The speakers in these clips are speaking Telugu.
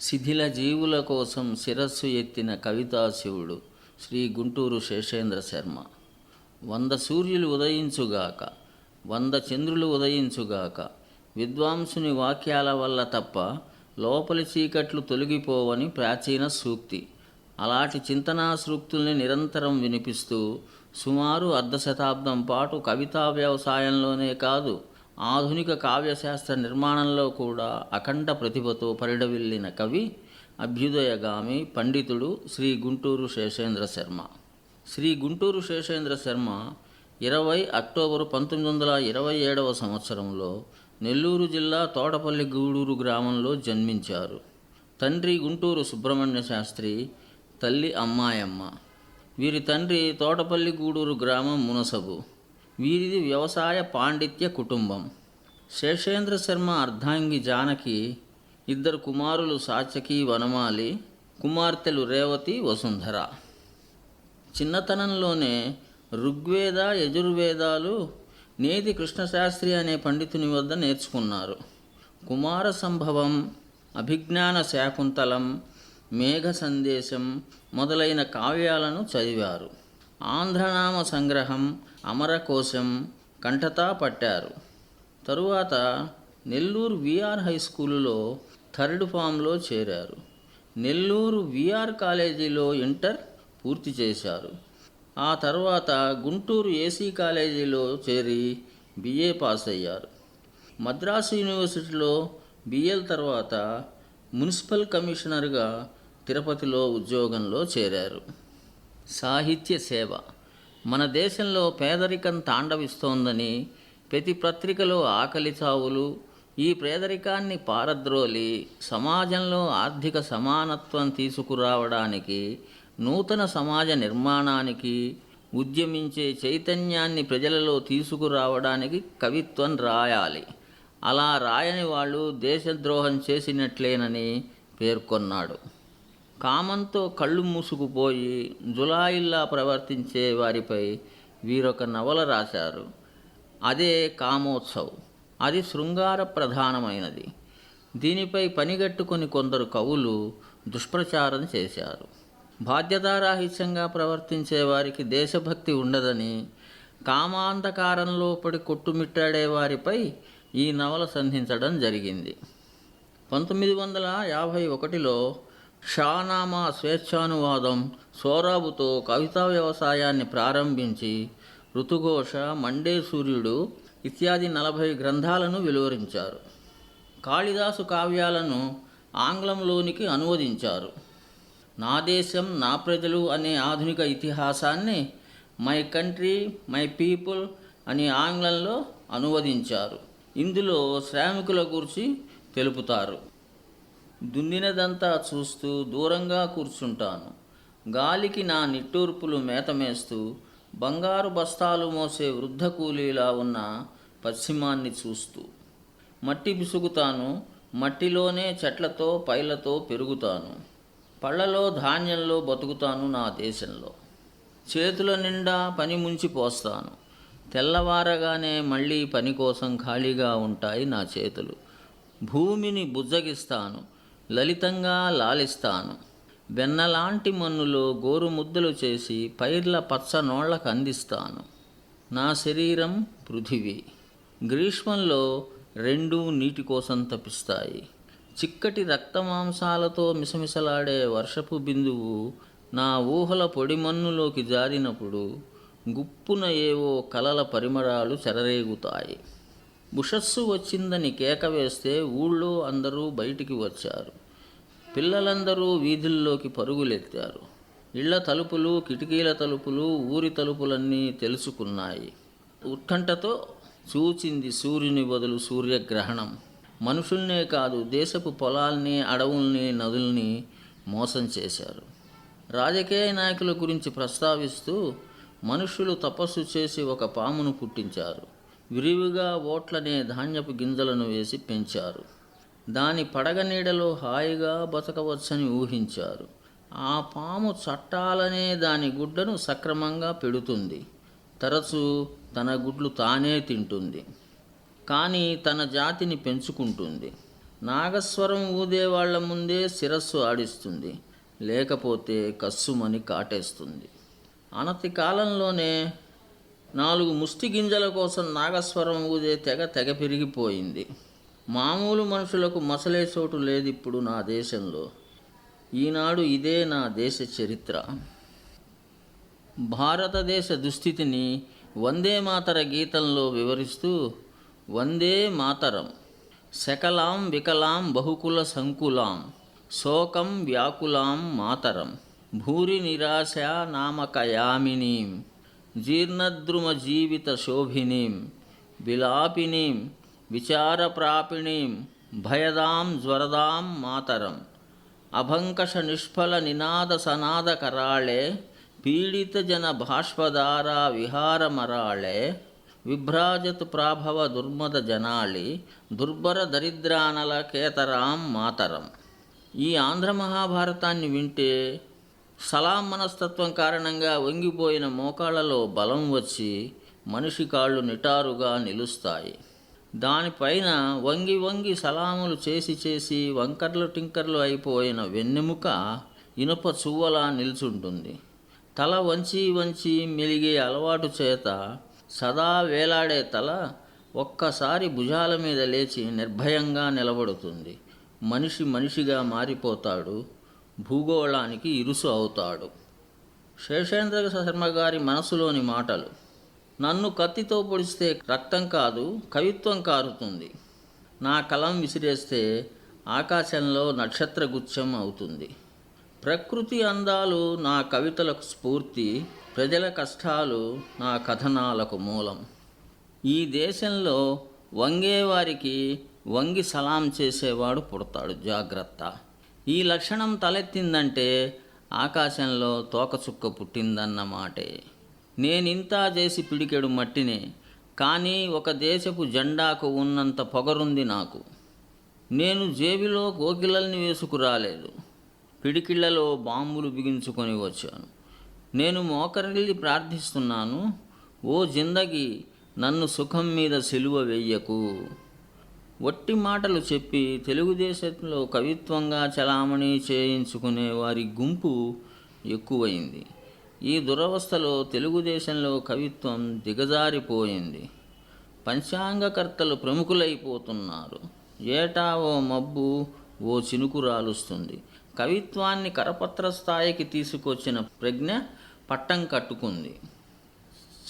శిథిల జీవుల కోసం శిరస్సు ఎత్తిన కవితాశివుడు శ్రీ గుంటూరు శేషేంద్ర శర్మ. వంద సూర్యులు ఉదయించుగాక వంద చంద్రులు ఉదయించుగాక విద్వాంసుని వాక్యాల వల్ల తప్ప లోపలి చీకట్లు తొలగిపోవని ప్రాచీన సూక్తి. అలాంటి చింతనా సూక్తుల్ని నిరంతరం వినిపిస్తూ సుమారు అర్ధ శతాబ్దం పాటు కవితా వ్యవసాయంలోనే కాదు ఆధునిక కావ్యశాస్త్ర నిర్మాణంలో కూడా అఖండ ప్రతిభతో పరిడవిల్లిన కవి అభ్యుదయగామి పండితుడు శ్రీ గుంటూరు శేషేంద్ర శర్మ. శ్రీ గుంటూరు శేషేంద్ర శర్మ ఇరవై అక్టోబరు పంతొమ్మిది వందల ఇరవై ఏడవ సంవత్సరంలో నెల్లూరు జిల్లా తోటపల్లి గూడూరు గ్రామంలో జన్మించారు. తండ్రి గుంటూరు సుబ్రహ్మణ్య శాస్త్రి తల్లి అమ్మాయమ్మ. వీరి తండ్రి తోటపల్లి గూడూరు గ్రామం మునసబు. వీరిది వ్యవసాయ పాండిత్య కుటుంబం. శేషేంద్ర శర్మ అర్ధాంగి జానకి ఇద్దరు కుమారులు సాచకి వనమాలి కుమార్తెలు రేవతి వసుంధర. చిన్నతనంలోనే ఋగ్వేద యజుర్వేదాలు నేతి కృష్ణశాస్త్రి అనే పండితుని వద్ద నేర్చుకున్నారు. కుమార సంభవం అభిజ్ఞాన శాకుంతలం మేఘ సందేశం మొదలైన కావ్యాలను చదివారు. ఆంధ్రనామ సంగ్రహం అమరకోశం కంఠతా పట్టారు తరువాత నెల్లూరు విఆర్ హై స్కూలులో థర్డ్ ఫామ్లో చేరారు. నెల్లూరు విఆర్ కాలేజీలో ఇంటర్ పూర్తి చేశారు. ఆ తర్వాత గుంటూరు ఏసీ కాలేజీలో చేరి బిఏ పాస్ అయ్యారు మద్రాసు యూనివర్సిటీలో బిఎల్ తర్వాత మున్సిపల్ కమిషనర్గా తిరుపతిలో ఉద్యోగంలో చేరారు. సాహిత్య సేవ. మన దేశంలో పేదరికం తాండవిస్తోందని ప్రతి పత్రికలో ఆకలి చావులు ఈ పేదరికాన్ని పారద్రోలి సమాజంలో ఆర్థిక సమానత్వం తీసుకురావడానికి నూతన సమాజ నిర్మాణానికి ఉద్యమించే చైతన్యాన్ని ప్రజలలో తీసుకురావడానికి కవిత్వం రాయాలి. అలా రాయని వాళ్ళు దేశద్రోహం చేసినట్లేనని పేర్కొన్నాడు. కామంతో కళ్ళు మూసుకుపోయి జులాయిల్లా ప్రవర్తించే వారిపై వీరొక నవల రాశారు. అదే కామోత్సవ్. అది శృంగార ప్రధానమైనది. దీనిపై పనిగట్టుకుని కొందరు కవులు దుష్ప్రచారం చేశారు. బాధ్యతారాహిత్యంగా ప్రవర్తించే వారికి దేశభక్తి ఉండదని కామాంధకారంలో పడి కొట్టుమిట్టాడే వారిపై ఈ నవల సంధించడం జరిగింది. పంతొమ్మిది వందల యాభై ఒకటిలో షానామా స్వేచ్ఛానువాదం సోరాబుతో కవితా వ్యవసాయాన్ని ప్రారంభించి ఋతుఘోష మండే సూర్యుడు ఇత్యాది నలభై గ్రంథాలను వెలువరించారు. కాళిదాసు కావ్యాలను ఆంగ్లంలోనికి అనువదించారు. నా దేశం నా ప్రజలు అనే ఆధునిక ఇతిహాసాన్ని మై కంట్రీ మై పీపుల్ అని ఆంగ్లంలో అనువదించారు. ఇందులో శ్రామికుల గురించి తెలుపుతారు. దున్నినదంతా చూస్తూ దూరంగా కూర్చుంటాను. గాలికి నా నిట్టూర్పులు మేతమేస్తూ బంగారు బస్తాలు మోసే వృద్ధ కూలీలా ఉన్న పశ్చిమాన్ని చూస్తూ. మట్టి పిసుగుతాను మట్టిలోనే చెట్లతో పైలతో పెరుగుతాను. పళ్ళలో ధాన్యంలో బతుకుతాను నా దేశంలో. చేతుల నిండా పని ముంచి పోస్తాను. తెల్లవారగానే మళ్ళీ పని కోసం ఖాళీగా ఉంటాయి నా చేతులు. భూమిని బుజ్జగిస్తాను. లలితంగా లాలిస్తాను. వెన్నలాంటి మన్నులో గోరుముద్దలు చేసి పైర్ల పచ్చ నోళ్ళకు అందిస్తాను. నా శరీరం పృథివీ. గ్రీష్మంలో రెండూ నీటి కోసం తపిస్తాయి చిక్కటి రక్తమాంసాలతో మిసమిసలాడే వర్షపు బిందువు నా ఊహల పొడిమన్నులోకి జారినప్పుడు గుప్పున ఏవో కలల పరిమళాలు చెలరేగుతాయి. బుషస్సు వచ్చిందని కేక వేస్తే ఊళ్ళో అందరూ బయటికి వచ్చారు. పిల్లలందరూ వీధుల్లోకి పరుగులెత్తారు. ఇళ్ళ తలుపులు కిటికీల తలుపులు ఊరి తలుపులన్నీ తెలుసుకున్నాయి. ఉత్కంఠతో చూచింది సూర్యుని బదులు సూర్యగ్రహణం. మనుషుల్నే కాదు దేశపు పొలాల్ని అడవుల్ని నదుల్ని మోసం చేశారు. రాజకీయ నాయకుల గురించి ప్రస్తావిస్తూ మనుషులు తపస్సు చేసి ఒక పామును పుట్టించారు. విరివిగా ఓట్లనే ధాన్యపు గింజలను వేసి పెంచారు. దాని పడగ నీడలో హాయిగా బతకవచ్చని ఊహించారు. ఆ పాము చట్టాలనే దాని గుడ్డను సక్రమంగా పెడుతుంది. తరచూ తన గుడ్లు తానే తింటుంది. కానీ తన జాతిని పెంచుకుంటుంది. నాగస్వరం ఊదే వాళ్ళ ముందే శిరస్సు ఆడిస్తుంది. లేకపోతే కస్సుమని కాటేస్తుంది. అనతి కాలంలోనే నాలుగు ముష్టి గింజల కోసం నాగస్వరం ఊదే తెగ తెగ పెరిగిపోయింది. మామూలు మనుషులకు మసలే చోటు లేదు ఇప్పుడు నా దేశంలో. ఈనాడు ఇదే నా దేశ చరిత్ర. భారతదేశ దుస్థితిని వందే మాతర గీతంలో వివరిస్తూ వందే మాతరం. శకలాం వికలాం బహుకుల సంకులాం శోకం వ్యాకులాం మాతరం. భూరి నిరాశ నామకయామినీం. జీర్ణద్రుమ జీవిత శోభినీం విలాపినీం విచారప్రాపిణీం భయదాం జ్వరదాం మాతరం. అభంకష నిష్ఫల నినాద సనాద కరాళే పీడిత జన భాష్పదారా విహారమరాళే విభ్రాజత్ ప్రాభవ దుర్మద జనాళి దుర్భర దరిద్రానల కేతరాం మాతరం. ఈ ఆంధ్ర మహాభారతాన్ని వింటే సలాం మనస్తత్వం కారణంగా వంగిపోయిన మోకాళ్ళలో బలం వచ్చి మనిషి కాళ్ళు నిటారుగా నిలుస్తాయి. దానిపైన వంగి వంగి సలాములు చేసి చేసి వంకర్లు టింకర్లు అయిపోయిన వెన్నెముక ఇనుప చువ్వలా నిల్చుంటుంది. తల వంచి వంచి మెలిగే అలవాటు చేత సదా వేలాడే తల ఒక్కసారి భుజాల మీద లేచి నిర్భయంగా నిలబడుతుంది. మనిషి మనిషిగా మారిపోతాడు. భూగోళానికి ఇరుసు అవుతాడు. శేషేంద్ర శర్మ గారి మనసులోని మాటలు నన్ను కత్తితో పొడిస్తే రక్తం కాదు కవిత్వం కారుతుంది. నా కలం విసిరేస్తే ఆకాశంలో నక్షత్ర గుచ్చం అవుతుంది. ప్రకృతి అందాలు నా కవితలకు స్ఫూర్తి ప్రజల కష్టాలు నా కథనాలకు మూలం. ఈ దేశంలో వంగేవారికి వంగి సలాం చేసేవాడు పుడతాడు జాగ్రత్త. ఈ లక్షణం తలెత్తిందంటే ఆకాశంలో తోకచుక్క పుట్టిందన్నమాటే నేనింతా చేసి పిడికెడు మట్టినే కానీ ఒక దేశపు జెండాకు ఉన్నంత పొగరుంది నాకు. నేను జేబులో కోకిలల్ని వేసుకురాలేదు. పిడికిళ్ళలో బాంబులు బిగించుకొని వచ్చాను. నేను మోకరిల్లి ప్రార్థిస్తున్నాను ఓ జిందగి నన్ను సుఖం మీద సిలువ వెయ్యకు వట్టి మాటలు చెప్పి తెలుగుదేశంలో కవిత్వంగా చలామణి చేయించుకునే వారి గుంపు ఎక్కువైంది. ఈ దురవస్థలో తెలుగుదేశంలో కవిత్వం దిగజారిపోయింది. పంచాంగకర్తలు ప్రముఖులైపోతున్నారు. ఏటా ఓ మబ్బు ఓ చినుకు రాలుస్తుంది. కవిత్వాన్ని కరపత్ర స్థాయికి తీసుకొచ్చిన ప్రజ్ఞ పట్టం కట్టుకుంది.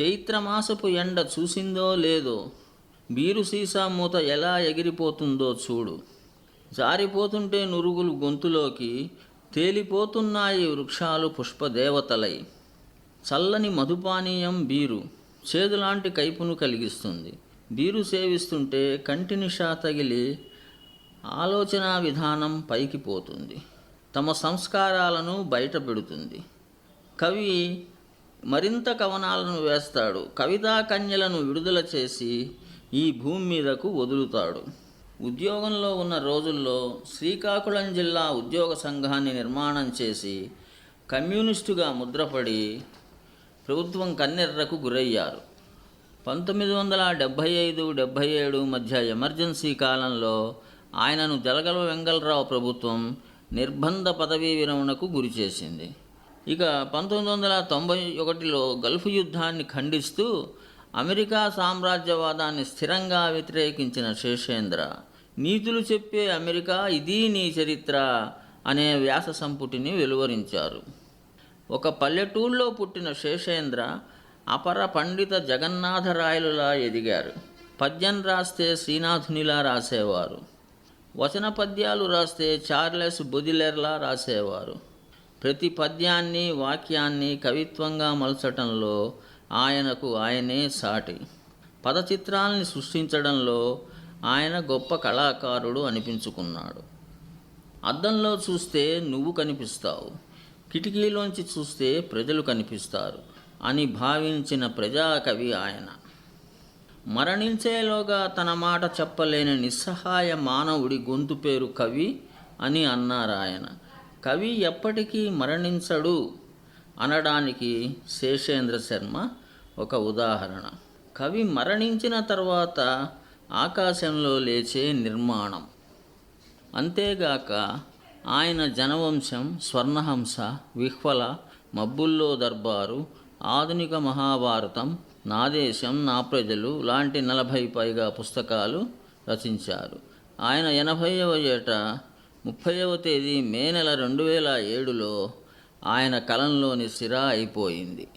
చైత్రమాసపు ఎండ చూసిందో లేదో బీరు సీసా మూత ఎలా ఎగిరిపోతుందో చూడు. జారిపోతుంటే నురుగులు గొంతులోకి తేలిపోతున్నాయి వృక్షాలు పుష్పదేవతలై. చల్లని మధుపానీయం బీరు చేదులాంటి కైపును కలిగిస్తుంది. బీరు సేవిస్తుంటే కంటి నిషా తగిలి ఆలోచన విధానం పైకి పోతుంది. తమ సంస్కారాలను బయట పెడుతుంది. కవి మరింత కవనాలను వేస్తాడు. కవితా కన్యలను విడుదల చేసి ఈ భూమి మీదకు వదులుతాడు. ఉద్యోగంలో ఉన్న రోజుల్లో శ్రీకాకుళం జిల్లా ఉద్యోగ సంఘాన్ని నిర్మాణం చేసి కమ్యూనిస్టుగా ముద్రపడి ప్రభుత్వం కన్నెర్రకు గురయ్యారు. పంతొమ్మిది వందల డెబ్భై ఐదు డెబ్భై ఏడు మధ్య ఎమర్జెన్సీ కాలంలో ఆయనను జలగల వెంగళరావు ప్రభుత్వం నిర్బంధ పదవీ విరమణకు గురి చేసింది. ఇక పంతొమ్మిది వందల తొంభై ఒకటిలో గల్ఫ్ యుద్ధాన్ని ఖండిస్తూ అమెరికా సామ్రాజ్యవాదాన్ని స్థిరంగా వ్యతిరేకించిన శేషేంద్ర నీతులు చెప్పే అమెరికా ఇది నీ చరిత్ర అనే వ్యాస సంపుటిని వెలువరించారు. ఒక పల్లెటూళ్ళలో పుట్టిన శేషేంద్ర అపర పండిత జగన్నాథరాయలులా ఎదిగారు. పద్యం రాస్తే శ్రీనాథునిలా రాసేవారు. వచన పద్యాలు రాస్తే చార్లెస్ బొదిలెర్లా రాసేవారు. ప్రతి పద్యాన్ని వాక్యాన్ని కవిత్వంగా మలచటంలో ఆయనకు ఆయనే సాటి. పదచిత్రాల్ని సృష్టించడంలో ఆయన గొప్ప కళాకారుడు అనిపించుకున్నాడు. అద్దంలో చూస్తే నువ్వు కనిపిస్తావు. కిటికీలోంచి చూస్తే ప్రజలు కనిపిస్తారు అని భావించిన ప్రజాకవి ఆయన. మరణించేలోగా తన మాట చెప్పలేని నిస్సహాయ మానవుడి గొంతు పేరు కవి అని అన్నారు ఆయన. కవి ఎప్పటికీ మరణించడు. అనడానికి శేషేంద్ర శర్మ ఒక ఉదాహరణ. కవి మరణించిన తర్వాత ఆకాశంలో లేచే నిర్మాణం. అంతేగాక ఆయన జనవంశం స్వర్ణహంస విహ్వల మబ్బుల్లో దర్బారు ఆధునిక మహాభారతం నా దేశం నా ప్రజలు లాంటి నలభై పైగా పుస్తకాలు రచించారు. ఆయన ఎనభైవ ఏట ముప్పైవ తేదీ మే నెల రెండు వేల ఏడులో ఆయన కలంలోని సిరా అయిపోయింది.